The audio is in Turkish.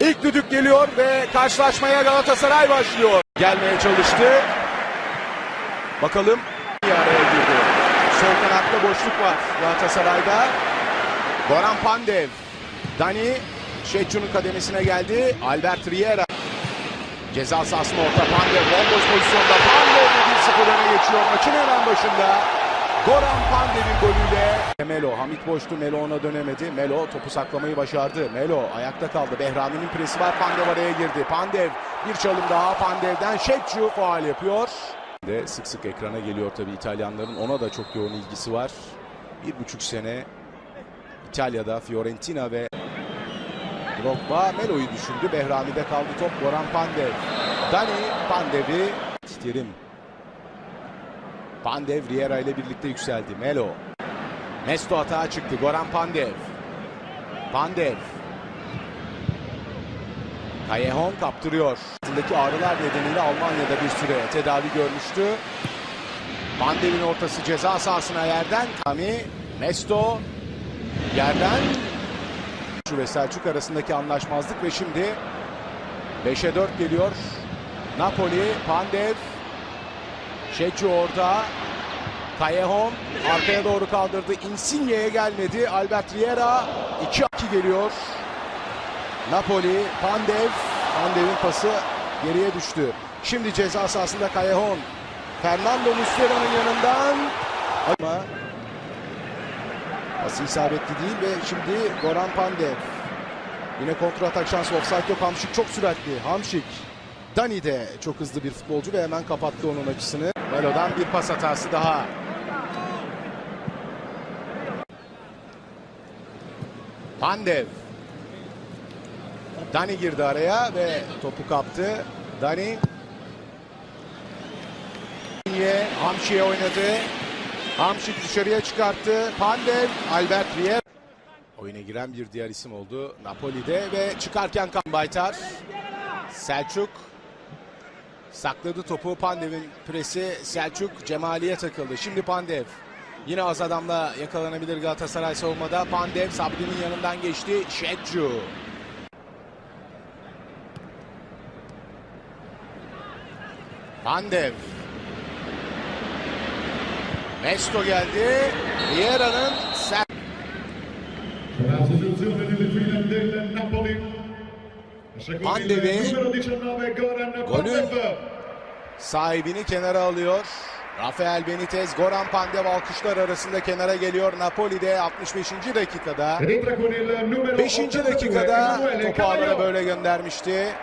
İlk düdük geliyor ve karşılaşmaya Galatasaray başlıyor. Gelmeye çalıştı. Bakalım bir araya girdi. Sol kanatta boşluk var Galatasaray'da. Goran Pandev. Dani Şetçu'nun kademesine geldi. Albert Riera. Ceza sahasına orta Pandev bomboş pozisyonda. Pandev 1-0 öne geçiyor maçın hemen başında. Goran Pandev'in golüyle. Melo, Hamit boştu. Melo ona dönemedi. Melo topu saklamayı başardı. Melo ayakta kaldı. Behrami'nin presi var. Pandev araya girdi. Pandev bir çalım daha. Pandev'den Şetçu faal yapıyor. De sık sık ekrana geliyor tabii İtalyanların. Ona da çok yoğun ilgisi var. Bir buçuk sene İtalya'da Fiorentina ve Drogba Melo'yu düşündü. Behrami'de kaldı top. Goran Pandev. Dani Pandev'i Terim. Pandev Riera ile birlikte yükseldi. Melo. Mesto hata çıktı. Goran Pandev. Pandev. Callejon kaptırıyor. Altındaki ağrılar nedeniyle Almanya'da bir süre tedavi görmüştü. Pandev'in ortası ceza sahasına yerden. Kami, Mesto yerden ve Selçuk arasındaki anlaşmazlık ve şimdi 5'e 4 geliyor. Napoli, Pandev, Şecu orada. Callejon arkaya doğru kaldırdı. Insigne'ye gelmedi. Albert Riera 2-2 geliyor. Napoli, Pandev. Pandev'in pası geriye düştü. Şimdi ceza sahasında Callejon. Fernando Muslera'nın yanından ama Pası isabetli değil ve şimdi Goran Pandev. Yine kontra atak şansı offside yok. Hamşik çok süratli. Hamşik. Dani de çok hızlı bir futbolcu ve hemen kapattı onun açısını. Melo'dan bir pas hatası daha. Pandev. Dani girdi araya ve topu kaptı. Dani. Hamşik'e oynadı. Hamşik dışarıya çıkarttı. Pandev, Albert Rier. Oyuna giren bir diğer isim oldu. Napoli'de ve çıkarken Kan Baytar. Selçuk. Sakladı topu. Pandev'in presi Selçuk Cemali'ye takıldı. Şimdi Pandev. Yine az adamla yakalanabilir Galatasaray savunmada. Pandev Sabri'nin yanından geçti. Şetcu. Pandev. Mesto geldi. Riera'nın ser La sostituzione nelle file del Napoli. Secondo Pandevi. il numero 19 Goran Golün sahibini kenara alıyor. Rafael Benitez, Goran Pandev alkışlar arasında kenara geliyor. Napoli'de 65. dakikada. Ed entra con il numero 5. 82 dakikada topu ağlara böyle göndermişti.